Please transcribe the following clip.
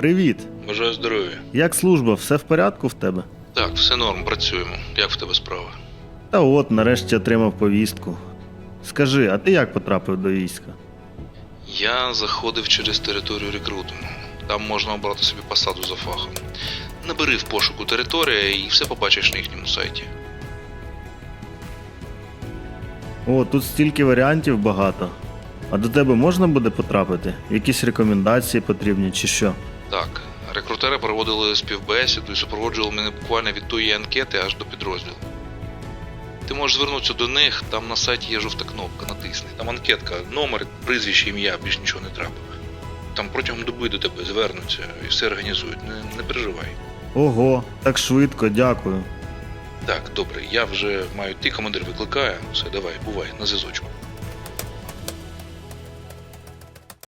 Привіт! Бажаю здоров'я. Як служба, все в порядку в тебе? Так, все норм, працюємо. Як в тебе справа? Та от, нарешті отримав повістку. Скажи, а ти як потрапив до війська? Я заходив через територію рекрутингу. Там можна обрати собі посаду за фахом. Набери в пошуку територія і все побачиш на їхньому сайті. О, тут стільки варіантів багато. А до тебе можна буде потрапити? Якісь рекомендації потрібні чи що? Так, рекрутери проводили співбесіду і супроводжували мене буквально від тої анкети аж до підрозділу. Ти можеш звернутися до них, там на сайті є жовта кнопка, натисни. Там анкетка, номер, прізвище, ім'я, більш нічого не треба. Там протягом доби до тебе звернуться і все організують. Не, не переживай. Ого, так швидко, дякую. Так, добре, я вже маю йти, командир викликає. Все, давай, бувай, на зв'язочку.